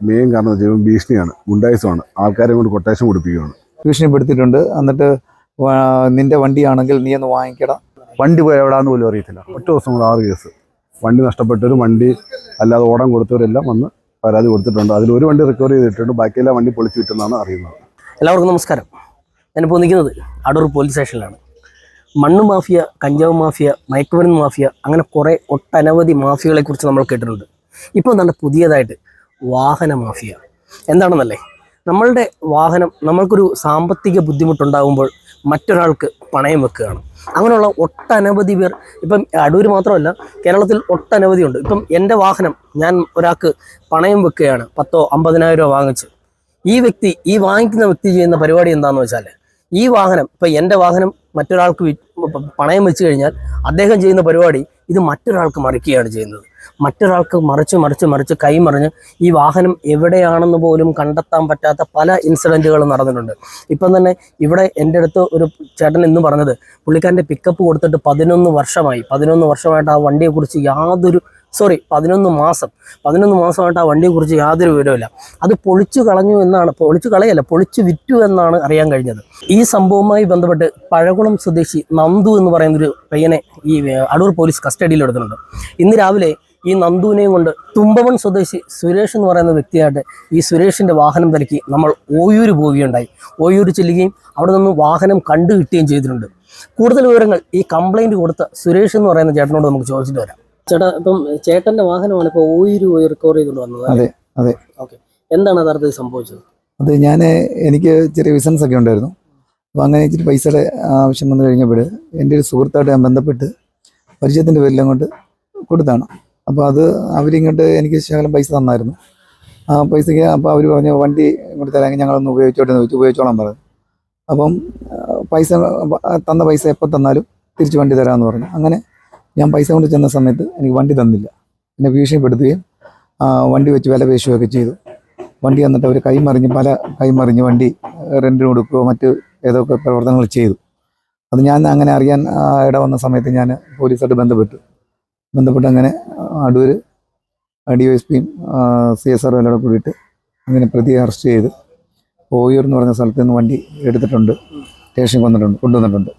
Main കാരണം എന്ന് വെച്ചാൽ ഭീഷണിയാണ്. ഗുണ്ടായുസമാണ്. ആൾക്കാരെ കൊണ്ട് കൊട്ടേഷൻ കൊടുപ്പിക്കുകയാണ്. ഭീഷണിപ്പെടുത്തിയിട്ടുണ്ട്. എന്നിട്ട് നിന്റെ വണ്ടിയാണെങ്കിൽ നീ ഒന്ന് വാങ്ങിക്കണം വണ്ടി പോയി എവിടാന്ന് പോലും അറിയത്തില്ല. ഒറ്റ ദിവസം കൂടെ ആറ് കേസ്. വണ്ടി നഷ്ടപ്പെട്ടവരും വണ്ടി അല്ലാതെ ഓടാൻ കൊടുത്തവരെല്ലാം വന്ന് പരാതി കൊടുത്തിട്ടുണ്ട്. അതിൽ ഒരു വണ്ടി റിക്കവർ ചെയ്തിട്ടുണ്ട്. ബാക്കിയെല്ലാം വണ്ടി പൊളിച്ചു വിറ്റെന്നാണ് അറിയുന്നത്. എല്ലാവർക്കും നമസ്കാരം. ഞാനിപ്പോൾ നിൽക്കുന്നത് അടൂർ പോലീസ് സ്റ്റേഷനിലാണ് മണ്ണ് മാഫിയ കഞ്ചാവ് മാഫിയ മയക്കുമരുന്ന് മാഫിയ അങ്ങനെ കുറേ ഒട്ടനവധി മാഫിയകളെക്കുറിച്ച് നമ്മൾ കേട്ടിട്ടുണ്ട്. ഇപ്പോൾ എന്താണ് പുതിയതായിട്ട് വാഹന മാഫിയ എന്താണെന്നല്ലേ? നമ്മളുടെ വാഹനം നമ്മൾക്കൊരു സാമ്പത്തിക ബുദ്ധിമുട്ടുണ്ടാകുമ്പോൾ മറ്റൊരാൾക്ക് പണയം വെക്കുകയാണ്. അങ്ങനെയുള്ള ഒട്ടനവധി പേർ ഇപ്പം അടൂർ മാത്രമല്ല കേരളത്തിൽ ഒട്ടനവധി ഉണ്ട്. ഇപ്പം എന്റെ വാഹനം ഞാൻ ഒരാൾക്ക് പണയം വെക്കുകയാണ് പത്തോ അമ്പതിനായിരം രൂപ വാങ്ങിച്ച്. ഈ വ്യക്തി ഈ വാങ്ങിക്കുന്ന വ്യക്തി ചെയ്യുന്ന പരിപാടി എന്താണെന്ന് വെച്ചാൽ ഈ വാഹനം ഇപ്പം എന്റെ വാഹനം മറ്റൊരാൾക്ക് പണയം വെച്ച് കഴിഞ്ഞാൽ അദ്ദേഹം ചെയ്യുന്ന പരിപാടി ഇത് മറ്റൊരാൾക്ക് മറിക്കുകയാണ് ചെയ്യുന്നത്. മറ്റൊരാൾക്ക് മറിച്ച് മറിച്ച് മറിച്ച് കൈമറിഞ്ഞ് ഈ വാഹനം എവിടെയാണെന്ന് പോലും കണ്ടെത്താൻ പറ്റാത്ത പല ഇൻസിഡന്റുകളും നടന്നിട്ടുണ്ട്. ഇപ്പം തന്നെ ഇവിടെ എന്റെ അടുത്ത് ഒരു ചേട്ടൻ എന്ന് പറഞ്ഞത് പുള്ളിക്കാരന്റെ പിക്കപ്പ് കൊടുത്തിട്ട് പതിനൊന്ന് വർഷമായി. പതിനൊന്ന് വർഷമായിട്ട് ആ വണ്ടിയെക്കുറിച്ച് യാതൊരു സോറി പതിനൊന്ന് മാസം. പതിനൊന്ന് മാസമായിട്ട് ആ വണ്ടിയെക്കുറിച്ച് യാതൊരു വിവരമില്ല അത് പൊളിച്ചു കളഞ്ഞു എന്നാണ് പൊളിച്ചു കളയല്ല പൊളിച്ചു വിറ്റു എന്നാണ് അറിയാൻ കഴിഞ്ഞത്. ഈ സംഭവവുമായി ബന്ധപ്പെട്ട് പഴകുളം സ്വദേശി നന്ദു എന്ന് പറയുന്നൊരു പയ്യനെ ഈ അടൂർ പോലീസ് കസ്റ്റഡിയിൽ എടുത്തിട്ടുണ്ട് ഇന്ന് രാവിലെ ഈ നന്ദുവിനെയും കൊണ്ട് തുമ്പവൺ സ്വദേശി സുരേഷ് എന്ന് പറയുന്ന വ്യക്തിയായിട്ട് ഈ സുരേഷിന്റെ വാഹനം തിരക്കി നമ്മൾ ഓയൂർ പോവുകയുണ്ടായി. ഓയൂര് ചെല്ലുകയും അവിടെ നിന്ന് വാഹനം കണ്ടു കിട്ടുകയും ചെയ്തിട്ടുണ്ട്. കൂടുതൽ വിവരങ്ങൾ ഈ കംപ്ലൈന്റ് കൊടുത്ത സുരേഷ് എന്ന് പറയുന്ന ചേട്ടനോട് നമുക്ക് ചോദിച്ചിട്ട് വരാം. ചേട്ടാ ഇപ്പം ചേട്ടന്റെ വാഹനമാണ് ഇപ്പോൾ ഓയൂർ പോയി റിക്കവർ ചെയ്തുകൊണ്ട് വന്നത് അതെ അതെ. ഓക്കെ. എന്താണ് യഥാർത്ഥത്തിൽ സംഭവിച്ചത്? അത് ഞാൻ എനിക്ക് ചെറിയ ബിസിനസ് ഒക്കെ ഉണ്ടായിരുന്നു. അപ്പോൾ അങ്ങനെ ഇച്ചിരി പൈസയുടെ ആവശ്യം വന്നു കഴിഞ്ഞപ്പോൾ എന്റെ ഒരു സുഹൃത്തായിട്ട് ഞാൻ ബന്ധപ്പെട്ട് പരിചയത്തിന്റെ പേരിലും കൊണ്ട് കൊടുത്താണ്. അപ്പോൾ അത് അവരിങ്ങോട്ട് എനിക്ക് ശകലം പൈസ തന്നായിരുന്നു. ആ പൈസയ്ക്ക് അപ്പോൾ അവർ പറഞ്ഞു വണ്ടി ഇങ്ങോട്ട് തരാമെങ്കിൽ ഞങ്ങളൊന്ന് ഉപയോഗിച്ചോട്ടെ എന്ന് ചോദിച്ചു. ഉപയോഗിച്ചോളാൻ പറഞ്ഞു. അപ്പം പൈസ തന്ന പൈസ എപ്പോൾ തന്നാലും തിരിച്ച് വണ്ടി തരാമെന്ന് പറഞ്ഞു. അങ്ങനെ ഞാൻ പൈസ കൊണ്ട് ചെന്ന സമയത്ത് എനിക്ക് വണ്ടി തന്നില്ല. എന്നെ ഭീഷണിപ്പെടുത്തുകയും വണ്ടി വെച്ച് വില പേശുകയൊക്കെ ചെയ്തു. വണ്ടി വന്നിട്ട് അവർ കൈമറിഞ്ഞ് പല കൈമറിഞ്ഞ് വണ്ടി റെന്റിന് കൊടുക്കുകയോ മറ്റ് ഏതൊക്കെ പ്രവർത്തനങ്ങൾ ചെയ്തു. അത് ഞാൻ അങ്ങനെ അറിയാൻ ഇട വന്ന സമയത്ത് ഞാൻ പോലീസായിട്ട് ബന്ധപ്പെട്ടു. ബന്ധപ്പെട്ട് അങ്ങനെ അടൂർ ഡി വൈ എസ് പിയും സി എസ് ആർ എല്ലാം കൂടിയിട്ട് അങ്ങനെ പ്രതിയെ അറസ്റ്റ് ചെയ്ത് ഓയൂർ എന്ന് പറഞ്ഞ സ്ഥലത്ത് നിന്ന് വണ്ടി എടുത്തിട്ടുണ്ട്. സ്റ്റേഷനിൽ കൊണ്ടിട്ടുണ്ട് കൊണ്ടുവന്നിട്ടുണ്ട്.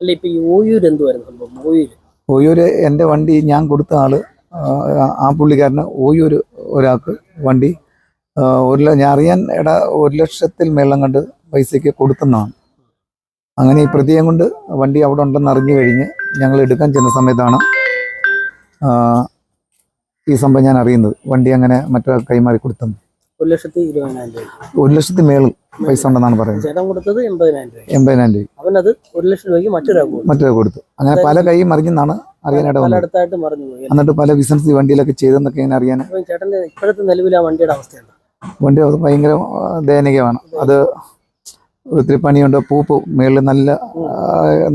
അല്ല ഇപ്പൊ ഓയൂർ ഓയൂര് എന്തുവായിരുന്നു സംഭവം? ഓയൂര്. ഓയൂർ എന്റെ വണ്ടി ഞാൻ കൊടുത്ത ആൾ ആ, പുള്ളിക്കാരന് ഓയൂർ ഒരാൾക്ക് വണ്ടി ഒരു ഞാൻ അറിയാൻ ഇട ഒരു ലക്ഷത്തിൽ മേളം കണ്ട് പൈസയ്ക്ക് കൊടുത്തെന്നാണ്. അങ്ങനെ ഈ പ്രതിയെ കൊണ്ട് വണ്ടി അവിടെ ഉണ്ടെന്ന് അറിഞ്ഞു കഴിഞ്ഞ് ഞങ്ങൾ എടുക്കാൻ ചെന്ന സമയത്താണ് ഈ സംഭവം ഞാൻ അറിയുന്നത്. വണ്ടി അങ്ങനെ മറ്റൊരാൾ കൈമാറി കൊടുത്തെന്ന് ഒരു ലക്ഷത്തി ഇരുപതിനായിരം രൂപ. ഒരു ലക്ഷത്തി മേളിൽ പൈസ ഉണ്ടെന്നാണ് പറയുന്നത്. ചേട്ടൻ കൊടുത്തത് എൺപതിനായിരം രൂപ. എൺപതിനായിരം രൂപ. അവനത് ഒരു ലക്ഷം രൂപയ്ക്ക് മറ്റൊരാൾക്ക് കൊടുത്തു. മറ്റൊരാൾ കൊടുത്തു. അങ്ങനെ പല കൈ മറിഞ്ഞെന്നാണ് അറിയാനായിട്ട് പലയിടത്തായിട്ട് മറിഞ്ഞു പോയി. എന്നിട്ട് പല ബിസിനസ് ഈ വണ്ടിയിലൊക്കെ ചെയ്തെന്നൊക്കെ ഇങ്ങനെ അറിയാൻ അപ്പൊ ചേട്ടന്റെ ഇപ്പോഴത്തെ നിലവിൽ ആ വണ്ടിയുടെ അവസ്ഥ എന്താ വണ്ടി അത് ഭയങ്കര ദയനീയമാണ്. അത് ഒത്തിരി പണിയുണ്ട്. പൂപ്പ് മേളിൽ നല്ല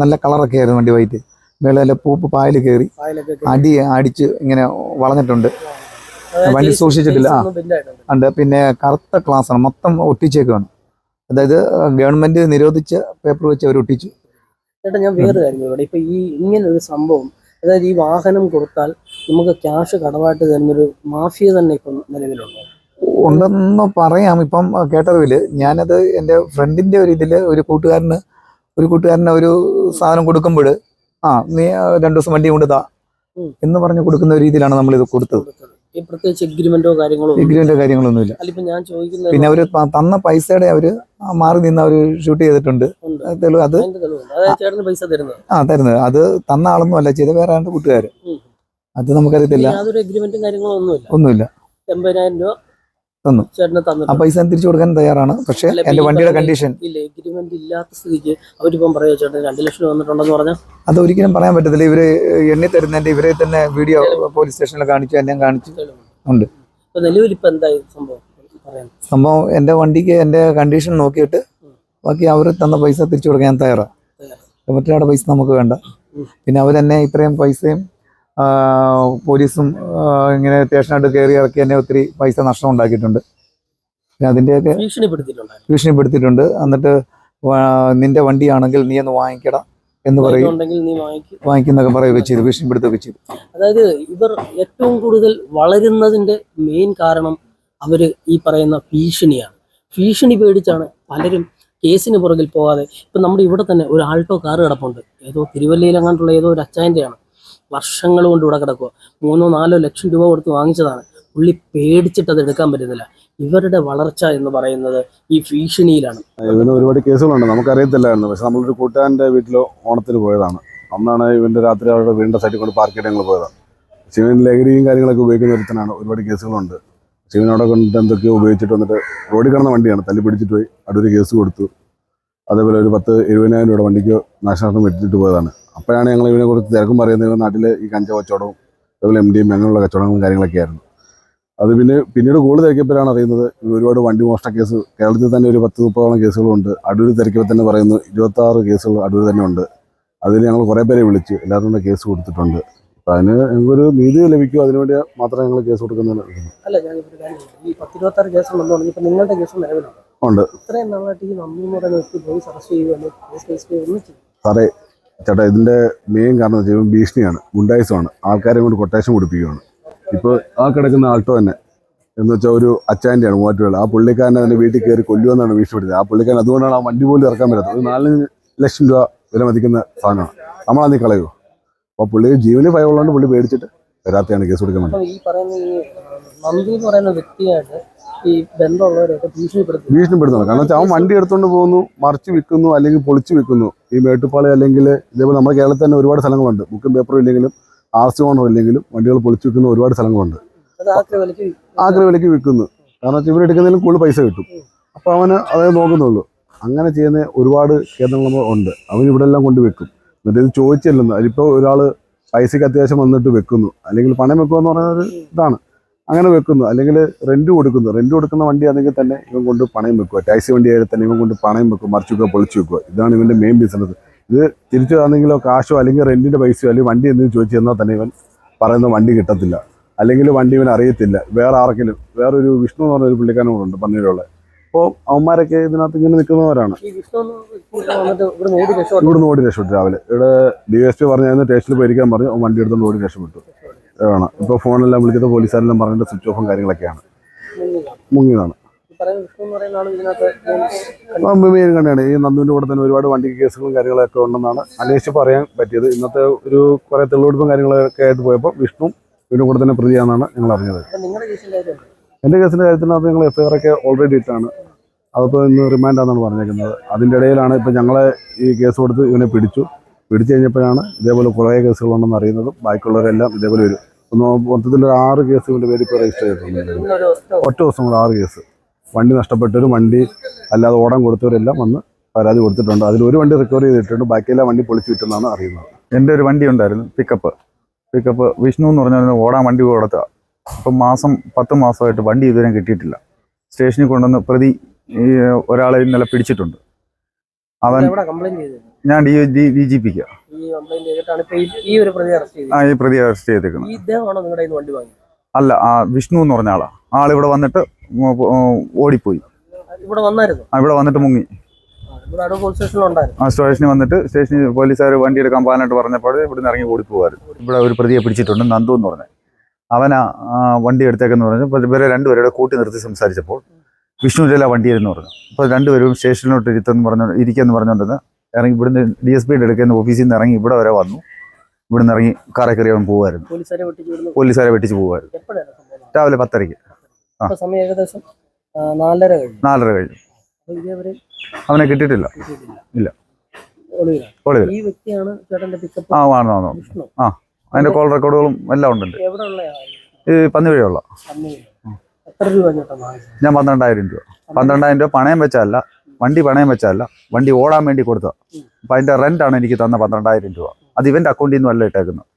നല്ല കളറൊക്കെ ആയിരുന്നു വണ്ടി വൈറ്റ് മേളിൽ പൂപ്പ് പായൽ കയറി അടി അടിച്ച് ഇങ്ങനെ വളഞ്ഞിട്ടുണ്ട്. വലിയ വണ്ടി സൂക്ഷിച്ചിട്ടില്ല. ആ. ഉണ്ട്. പിന്നെ കറുത്ത ക്ലാസ്സാണ് മൊത്തം ഒട്ടിച്ചേക്കാണ് അതായത് ഗവൺമെന്റ് നിരോധിച്ച പേപ്പർ വെച്ച് അവർ ഒട്ടിച്ചു. ചേട്ടാ ഞാൻ വേറെ കാര്യം ഇവിടെ ഇപ്പൊ ഈ ഇങ്ങനെ ഒരു സംഭവം അതായത് ഈ വാഹനം കൊടുത്താൽ നമുക്ക് ക്യാഷ് കടമായിട്ട് തരുന്നൊരു മാഫിയ തന്നെ ഇപ്പം നിലവിലുണ്ട്? ഉണ്ടെന്ന് പറയാം. ഇപ്പം കേട്ടറിവിൽ ഞാനത് എന്റെ ഫ്രണ്ടിന്റെ ഒരു ഇതിൽ ഒരു കൂട്ടുകാരന് ഒരു കൂട്ടുകാരന് ഒരു സാധനം കൊടുക്കുമ്പോൾ ആ നീ രണ്ടു ദിവസം വണ്ടി കൊണ്ടുതാ. എന്ന് പറഞ്ഞു കൊടുക്കുന്ന രീതിയിലാണ് നമ്മൾ ഇത് കൊടുത്തത്. പ്രത്യേകിച്ച് എഗ്രിമെന്റോ കാര്യങ്ങളോ എഗ്രിമെന്റ് കാര്യങ്ങളൊന്നുമില്ല. ഞാൻ ചോദിക്കുന്നത് പിന്നെ അവർ തന്ന പൈസയുടെ അവർ മാറി നിന്ന് അവർ ഷൂട്ട് ചെയ്തിട്ടുണ്ട്. തെളിവ് അത് പൈസ തരുന്നത്. ആ തരുന്നത്. അത് തന്ന ആളൊന്നും അല്ല ചെയ്ത വേറെ കൂട്ടുകാര്. അത് നമുക്കറിയത്തില്ല. യാതൊരു എഗ്രിമെന്റും കാര്യങ്ങളോ ഒന്നുമില്ല. ഒന്നുമില്ല. എൺപതിനായിരം രൂപ തന്നു. ആ പൈസ ഞാൻ തിരിച്ചു കൊടുക്കാൻ തയ്യാറാണ്. പക്ഷേ എന്റെ വണ്ടിയുടെ കണ്ടീഷൻ ഇല്ല എഗ്രിമെന്റ് ഇല്ലാത്ത സ്ഥിതിക്ക് അവരിപ്പം ചേട്ടൻ രണ്ട് ലക്ഷം രൂപ വന്നിട്ടുണ്ടെന്ന് പറഞ്ഞാൽ അത് ഒരിക്കലും പറയാൻ പറ്റത്തില്ല. ഇവർ എണ്ണി തരുന്നതിന്റെ ഇവരെ തന്നെ വീഡിയോ പോലീസ് സ്റ്റേഷനിൽ കാണിച്ചു എന്നെ കാണിച്ചു. ഉണ്ട്. സംഭവം? എന്റെ വണ്ടിക്ക് എന്റെ കണ്ടീഷൻ നോക്കിയിട്ട് ബാക്കി അവർ തന്ന പൈസ തിരിച്ചു കൊടുക്കാൻ ഞാൻ തയ്യാറാണ് തയ്യാറാ. മറ്റൊരാളുടെ പൈസ നമുക്ക് വേണ്ട. പിന്നെ അവരെന്നെ ഇത്രയും പൈസയും പോലീസും ഇങ്ങനെ സ്റ്റേഷനായിട്ട് കയറി ഇറക്കി എന്നെ ഒത്തിരി പൈസ നഷ്ടം ഉണ്ടാക്കിയിട്ടുണ്ട്. പിന്നെ അതിന്റെയൊക്കെ ഭീഷണിപ്പെടുത്തിയിട്ടുണ്ട്. എന്നിട്ട് നിന്റെ വണ്ടിയാണെങ്കിൽ നീ ഒന്ന് വാങ്ങിക്കട എന്ന് പറയും. വാങ്ങിക്കുന്നൊക്കെ പറയുകയൊക്കെ ചെയ്തു ഭീഷണിപ്പെടുത്തുകയൊക്കെ ചെയ്തു. അതായത് ഇവർ ഏറ്റവും കൂടുതൽ വളരുന്നതിന്റെ മെയിൻ കാരണം അവർ ഈ പറയുന്ന ഭീഷണിയാണ്. ഭീഷണി പേടിച്ചാണ് പലരും കേസിന് പുറകിൽ പോകാതെ ഇപ്പം നമ്മുടെ ഇവിടെ തന്നെ ഒരു ആൾട്ടോ കാർ കിടപ്പുണ്ട്. ഏതോ തിരുവല്ലയിലെങ്ങാണ്ടുള്ള ഏതോ ഒരു അച്ചായന്റെയാണ്. വർഷങ്ങൾ കൊണ്ട് ഇവിടെ കിടക്കുക മൂന്നോ നാലോ ലക്ഷം രൂപ കൊടുത്ത് വാങ്ങിച്ചതാണ്. പുള്ളി പേടിച്ചിട്ട് അത് എടുക്കാൻ പറ്റുന്നില്ല. ഇവരുടെ വളർച്ച എന്ന് പറയുന്നത് ഈ ഭീഷണിയിലാണ്. ഇവന് ഒരുപാട് കേസുകളുണ്ട്. നമുക്കറിയത്തില്ലായിരുന്നു. പക്ഷെ നമ്മളൊരു കൂട്ടുകാരന്റെ വീട്ടിലോ ഓണത്തിന് പോയതാണ്. അന്നാണ് ഇവന്റെ രാത്രി അവരുടെ വീടിന്റെ സൈഡിൽ കൊണ്ട് പാർക്ക് ചെയ്ത് പോയതാണ്. ശിവൻ ലഹരിയും കാര്യങ്ങളൊക്കെ ഉപയോഗിക്കുന്ന ഒരുത്തനാണ്. ഒരുപാട് കേസുകളുണ്ട്. ശിവൻ അവിടെ എന്തൊക്കെയോ ഉപയോഗിച്ചിട്ട് വന്നിട്ട് റോഡിൽ കിടന്ന വണ്ടിയാണ്. തല്ലി പിടിച്ചിട്ട് പോയി. ഒരു കേസ് കൊടുത്തു. അതേപോലെ ഒരു പത്ത് എഴുപതിനായിരം രൂപയുടെ വണ്ടിക്ക് നാശനഷ്ടം വെട്ടിട്ട് പോയതാണ്. അപ്പോഴാണ് ഞങ്ങൾ ഇവനെ കുറിച്ച് തിരക്കും പറയുന്നത് നാട്ടിൽ ഈ കഞ്ച കച്ചവടവും അതുപോലെ എം ഡി എം അങ്ങനെയുള്ള കച്ചവടങ്ങളും കാര്യങ്ങളൊക്കെ ആയിരുന്നു. അത് പിന്നെ പിന്നീട് കൂടുതൽ തിരക്കിയപ്പോഴാണ് അറിയുന്നത് ഒരുപാട് വണ്ടി മോഷ്ട കേസ് കേരളത്തിൽ തന്നെ ഒരു പത്ത് മുപ്പതോളം കേസുകളുണ്ട്. അടൂർ തിരക്കിയപ്പോൾ തന്നെ പറയുന്നു ഇരുപത്തി ആറ് കേസുകൾ അടൂർ തന്നെ ഉണ്ട്. അതിൽ ഞങ്ങൾ കുറേ പേരെ വിളിച്ചു എല്ലാവരും കൂടെ കേസ് കൊടുത്തിട്ടുണ്ട്. അപ്പം അതിന് ഞങ്ങൾക്കൊരു നീതി ലഭിക്കും അതിനുവേണ്ടി മാത്രമേ ഞങ്ങൾ കേസ് കൊടുക്കുന്നത് അല്ല ഞാൻ ഈ പത്തിരുപത്താറ് നിങ്ങളുടെ കേസ് നിലവിലുണ്ട്. ഉണ്ട്. ഇത്രയും നാളായിട്ട് ഈ നന്ദി എന്ന് പറയുന്ന വ്യക്തി പോലീസ് അറസ്റ്റ് ചെയ്യുകയാണ് കേസ് രജിസ്റ്റർ ചെയ്യുകയൊന്നും ചെയ്യും സാറേ ചേട്ടാ ഇതിന്റെ മെയിൻ കാരണം വെച്ചാൽ ഭീഷണിയാണ്. ഗുണ്ടായുസമാണ്. ആൾക്കാരെ കൊണ്ട് കൊട്ടേഷൻ കൊടുപ്പിക്കുകയാണ്. ഇപ്പോൾ ആ കിടക്കുന്ന ആൾട്ടോ തന്നെ എന്ന് വെച്ചാൽ ഒരു അച്ചാന്റെയാണ് മൂവാറ്റുപുഴ ആ പുള്ളിക്കാരനെ അതിന്റെ വീട്ടിൽ കയറി കൊല്ലുമെന്നാണ് ഭീഷണിപ്പെടുത്തിയത്. ആ പുള്ളിക്കാരൻ അതുകൊണ്ടാണ് ആ വണ്ടി പോലും ഇറക്കാൻ പറ്റാത്തത്. ഒരു നാല് ലക്ഷം രൂപ വില മതിക്കുന്ന സാധനമാണ്. നമ്മളതിൽ കളയുമോ അപ്പോൾ പുള്ളി ജീവന് ഭയമുള്ളതുകൊണ്ട് പുള്ളി പേടിച്ചിട്ട് വരാത്തെയാണ് കേസ് കൊടുക്കുന്നത് ഈ പറയുന്ന ഈ മന്ത്രി എന്ന് പറയുന്ന വ്യക്തിയായിട്ട് ഈ ബന്ധമുള്ളവരെയൊക്കെ ഭീഷണിപ്പെടുത്തി ഭീഷണിപ്പെടുത്തുന്നത്. കാരണം വെച്ചാൽ അവൻ വണ്ടി എടുത്തുകൊണ്ട് പോകുന്നു മറിച്ച് വിൽക്കുന്നു അല്ലെങ്കിൽ പൊളിച്ച് വിൽക്കുന്നു. ഈ മേട്ടുപ്പാളി അല്ലെങ്കിൽ ഇതേപോലെ നമ്മുടെ കേരളത്തിൽ തന്നെ ഒരുപാട് സ്ഥലങ്ങളുണ്ട്. ബുക്കും പേപ്പറും ഇല്ലെങ്കിലും ആർ സി ഓണർ ഇല്ലെങ്കിലും വണ്ടികൾ പൊളിച്ച് വിൽക്കുന്ന ഒരുപാട് സ്ഥലങ്ങളുണ്ട്. ആക്രി. വിലയ്ക്ക് വിൽക്കുന്നു. കാരണം വെച്ചാൽ ഇവരെടുക്കുന്നതിലും കൂടുതൽ പൈസ കിട്ടും. അപ്പോൾ അവന് അതേ നോക്കുന്നുള്ളൂ. അങ്ങനെ ചെയ്യുന്ന ഒരുപാട് കേന്ദ്രങ്ങൾ ഉണ്ട്. അവൻ ഇവിടെ എല്ലാം കൊണ്ട് വെക്കും. എന്നിട്ട് ഇത് ചോദിച്ചില്ലെന്ന് അതിലിപ്പോൾ ഒരാൾ പൈസയ്ക്ക് അത്യാവശ്യം വന്നിട്ട് വെക്കുന്നു. അല്ലെങ്കിൽ പണം വെക്കുക എന്ന് പറയുന്നത് ഇതാണ്. അങ്ങനെ വെക്കുന്നു. അല്ലെങ്കിൽ റെന്റ് കൊടുക്കുന്നു. റെന്റ് കൊടുക്കുന്ന വണ്ടി ആണെങ്കിൽ തന്നെ ഇവൻ കൊണ്ട് പണയം വെക്കുക. ടാക്സി വണ്ടി ആയാലും തന്നെ ഇവൻ കൊണ്ട് പണയം വെക്കും മറിച്ച് വെക്കുക പൊളിച്ചു വെക്കുക. ഇതാണ് ഇവന്റെ മെയിൻ ബിസിനസ് ഇത് തിരിച്ചു തന്നെങ്കിലോ കാശോ അല്ലെങ്കിൽ റെന്റിന്റെ പൈസയോ അല്ലെങ്കിൽ വണ്ടി എന്തെങ്കിലും ചോദിച്ചു തന്നാൽ തന്നെ ഇവൻ പറയുന്ന വണ്ടി കിട്ടത്തില്ല. അല്ലെങ്കിൽ വണ്ടി ഇവൻ അറിയത്തില്ല. വേറെ ആർക്കെങ്കിലും വേറൊരു വിഷ്ണു എന്ന് പറഞ്ഞൊരു പുള്ളിക്കാരനും കൂടെ ഉണ്ട് പന്നീരുള്ള അപ്പോൾ അവന്മാരൊക്കെ ഇതിനകത്ത് ഇങ്ങനെ നിൽക്കുന്നവരാണ്. ഇവിടുന്ന് ഓടി രക്ഷപ്പെട്ടു രാവിലെ. ഇവിടെ ഡി എസ് പി പറഞ്ഞായിരുന്നു സ്റ്റേഷനിൽ പോയിരിക്കാൻ പറഞ്ഞു. വണ്ടി എടുത്തുകൊണ്ട് ഓടി രക്ഷപ്പെട്ടു. ആണ് ഇപ്പോൾ ഫോണെല്ലാം വിളിക്കുന്നത് പോലീസുകാരെല്ലാം പറഞ്ഞിട്ട് സ്വിച്ച് ഓഫും കാര്യങ്ങളൊക്കെയാണ്. മുങ്ങിയതാണ്. മെയിൻ കണ്ടാണ് ഈ നന്ദുവിന്റെ കൂടെ തന്നെ ഒരുപാട് വണ്ടി കേസുകളും കാര്യങ്ങളൊക്കെ ഉണ്ടെന്നാണ് അന്വേഷിച്ച് പറയാൻ പറ്റിയത്. ഇന്നത്തെ ഒരു കുറേ തെളിവെടുപ്പും കാര്യങ്ങളൊക്കെ ആയിട്ട് പോയപ്പോൾ വിഷ്ണു ഇതിന്റെ കൂടെ തന്നെ പ്രതിയാണെന്നാണ് ഞങ്ങൾ അറിഞ്ഞത്. എന്റെ എന്റെ കേസിന്റെ കാര്യത്തിനകത്ത് ഞങ്ങൾ എഫ് ഐ ആർ ഒക്കെ ഓൾറെഡി ഇട്ടാണ്. അതിപ്പോൾ ഇന്ന് റിമാൻഡാണെന്നാണ് പറഞ്ഞേക്കുന്നത്. അതിന്റെ ഇടയിലാണ് ഇപ്പോൾ ഞങ്ങളെ ഈ കേസ് കൊടുത്ത് ഇവനെ പിടിച്ചു. പിടിച്ചു കഴിഞ്ഞപ്പോഴാണ് ഇതേപോലെ കുറേ കേസുകളുണ്ടെന്ന് അറിയുന്നതും ബാക്കിയുള്ളവരെല്ലാം ഇതേപോലെ വരും. ഒന്ന് മൊത്തത്തിൽ ഒരു ആറ് കേസ് ഇവന്റെ പേര് ഇപ്പോൾ രജിസ്റ്റർ ചെയ്തിട്ടുണ്ട്. ഒറ്റ ദിവസം കൂടെ ആറ് കേസ്. വണ്ടി നഷ്ടപ്പെട്ടവരും വണ്ടി അല്ലാതെ ഓടാൻ കൊടുത്തവരെല്ലാം വന്ന് പരാതി കൊടുത്തിട്ടുണ്ട്. അതിൽ ഒരു വണ്ടി റിക്കവർ ചെയ്തിട്ടുണ്ട്. ബാക്കിയെല്ലാം വണ്ടി പൊളിച്ചു വിറ്റെന്നാണ് അറിയുന്നത്. എന്റെ ഒരു വണ്ടി ഉണ്ടായിരുന്നു പിക്കപ്പ് പിക്കപ്പ് വിഷ്ണു എന്ന് പറഞ്ഞാൽ ഓടാൻ വണ്ടി കൊടുത്ത. അപ്പം മാസം പത്ത് മാസമായിട്ട് വണ്ടി ഇതുവരെ കിട്ടിയിട്ടില്ല. സ്റ്റേഷനിൽ കൊണ്ടുവന്ന് പ്രതി ഈ ഒരാളെ ഇന്നലെ പിടിച്ചിട്ടുണ്ട്. അവൻ എവിടെ കംപ്ലൈന്റ് ചെയ്തത്? ഞാൻ ഡി ഡി ഡി ജി പിക്ക്. ഈ ഒരു പ്രതി അറസ്റ്റ് ചെയ്തു ആ ഈ പ്രതി അറസ്റ്റ് ചെയ്തേക്കുന്നത്. ഈ ഇദ്ദേഹമാണോ നിങ്ങളുടെ വണ്ടി വാങ്ങി അല്ല ആ വിഷ്ണു എന്ന് പറഞ്ഞ ആളാ. ആളിവിടെ വന്നിട്ട് ഓടിപ്പോയി. ഇവിടെ വന്നായിരുന്നു? ആ, ഇവിടെ വന്നിട്ട് മുങ്ങി. ആ സ്റ്റേഷനിൽ വന്നിട്ട് സ്റ്റേഷനിൽ പോലീസുകാർ വണ്ടി എടുക്കാൻ പോകാനായിട്ട് പറഞ്ഞപ്പോൾ ഇവിടുന്ന് ഇറങ്ങി ഓടിപ്പോവായിരുന്നു. ഇവിടെ ഒരു പ്രതിയെ പിടിച്ചിട്ടുണ്ട് നന്ദു എന്ന് പറഞ്ഞത് അവനാ വണ്ടി എടുത്തേക്കെന്ന് പറഞ്ഞു ഇവരെ രണ്ടുപേരുടെ കൂട്ടി നിർത്തി സംസാരിച്ചപ്പോൾ വിഷ്ണുവിന്റെ വണ്ടി എന്ന് പറഞ്ഞു. അപ്പോൾ രണ്ടുപേരും സ്റ്റേഷനിലോട്ട് ഇരുത്തെന്ന് പറഞ്ഞു ഇരിക്കുമെന്ന് പറഞ്ഞുകൊണ്ടിരുന്ന് ഇറങ്ങി ഇവിടുന്ന് ഡി എസ് പിയുടെ എടുക്കുന്ന ഓഫീസിൽ നിന്ന് ഇറങ്ങി ഇവിടെ വരെ വന്നു. ഇവിടുന്ന് ഇറങ്ങി കാറെ കയറി അവൻ പോകുമായിരുന്നു പോലീസുകാരെ വെട്ടിച്ച് പോകുമായിരുന്നു രാവിലെ പത്തരയ്ക്ക്. സമയം ഏകദേശം ആ, നാലര കഴിഞ്ഞു. നാലര കഴിഞ്ഞു. അവനെ കിട്ടിയിട്ടില്ല. ഇല്ല. ആ ഈ വ്യക്തിയാണ് ചേട്ടന്റെ പിക്കപ്പ് ആ ആണ് ആണ് ആണ്. അതിന്റെ കോൾ റെക്കോർഡുകളും എല്ലാം ഉണ്ട് ഈ പന്നി വഴിയുള്ള എത്ര രൂപ ഞാൻ പന്ത്രണ്ടായിരം രൂപ. പന്ത്രണ്ടായിരം രൂപ പണയം വെച്ചല്ല വണ്ടി പണയം വെച്ചല്ല വണ്ടി ഓടാൻ വേണ്ടി കൊടുത്തത്. അപ്പം അതിന്റെ റെന്റ് ആണ് എനിക്ക് തന്ന പന്ത്രണ്ടായിരം രൂപ. അത് ഇവന്റെ അക്കൗണ്ടിൽ നിന്നും അല്ല ഇട്ടേക്കുന്നത്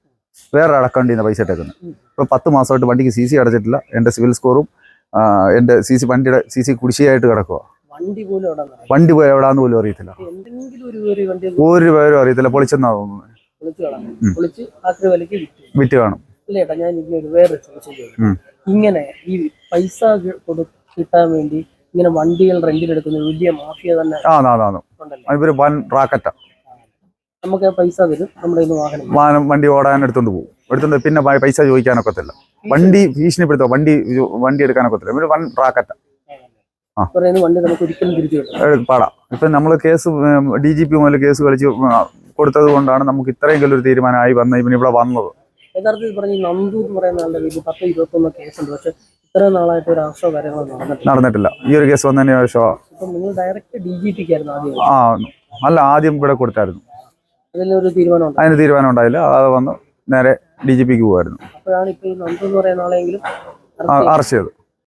വേറെ അക്കൗണ്ടിൽ നിന്ന് പൈസ ഇട്ടേക്കുന്നത് ഇപ്പൊ പത്ത് മാസമായിട്ട് വണ്ടിക്ക് സി സി അടച്ചിട്ടില്ല. എന്റെ സിവിൽ സ്കോറും എന്റെ എന്റെ സി സി വണ്ടിയുടെ സി സി കുടിശ്ശിയായിട്ട് കിടക്കുക വണ്ടി പോലും എവിടെ വണ്ടി പോയി എവിടാന്ന് പോലും അറിയത്തില്ല. ഒരു പേരും അറിയത്തില്ല. പൊളിച്ചെന്നാ തോന്നുന്നത് വിറ്റു. കാണും. ഞാൻ വേറെ ചോദിച്ചു ഇങ്ങനെ ഈ പൈസ കിട്ടാൻ വേണ്ടി ഇങ്ങനെ വണ്ടികൾ റെന്റിനെടുക്കുന്ന വലിയ മാഫിയ തന്നെ ഇവർ വൻ റാക്കറ്റാ നമുക്ക് പൈസ തരും നമ്മുടെ വാഹനം വാഹനം വണ്ടി ഓടാൻ എടുത്തോണ്ട് പോകും. എടുത്തോണ്ട് പിന്നെ പൈസ ചോദിക്കാനൊക്കത്തില്ല. വണ്ടി ഭീഷണിപ്പെടുത്തോ വണ്ടി വണ്ടി എടുക്കാനൊക്കത്തില്ല. ഇവർ വൺ റാക്കറ്റ പറയുന്ന വണ്ടി നമുക്ക് ഒരിക്കലും തിരിച്ചു പാടാം. ഇപ്പൊ നമ്മൾ കേസ് ഡി ജി പി മുതൽ കേസ് കളിച്ച് കൊടുത്തത് കൊണ്ടാണ് നമുക്ക് ഇത്രയെങ്കിലും ഒരു തീരുമാനമായി വന്ന് ഇവൻ ഇവിടെ വന്നത്. യഥാർത്ഥത്തിൽ പറഞ്ഞ നന്ദു എന്ന് പറയുന്ന ആളുടെ വീട്ടിൽ പത്ത് ഇരുപത്തൊന്ന് കേസുണ്ട് പക്ഷെ ഇത്ര നാളായിട്ട് ഒരു അറസ്റ്റോ കാര്യങ്ങളൊന്നും നടന്നിട്ടില്ല. ഈ ഒരു കേസ് വന്നതിന് ശേഷം നിങ്ങൾ ഡയറക്റ്റ് ഡി ജി പിക്ക് ആയിരുന്നു ആദ്യം. ആ അല്ല ആദ്യം ഇവിടെ കൊടുത്തായിരുന്നു. അതിലൊരു തീരുമാനം അതിന് തീരുമാനം ഉണ്ടായില്ല അത് വന്ന് നേരെ ഡി ജി പിക്ക് പോകുമായിരുന്നു അപ്പോഴാണ് ഇപ്പൊ ഈ നന്ദു എന്ന് പറയുന്ന ആളെങ്കിലും അറസ്റ്റ് ചെയ്ത്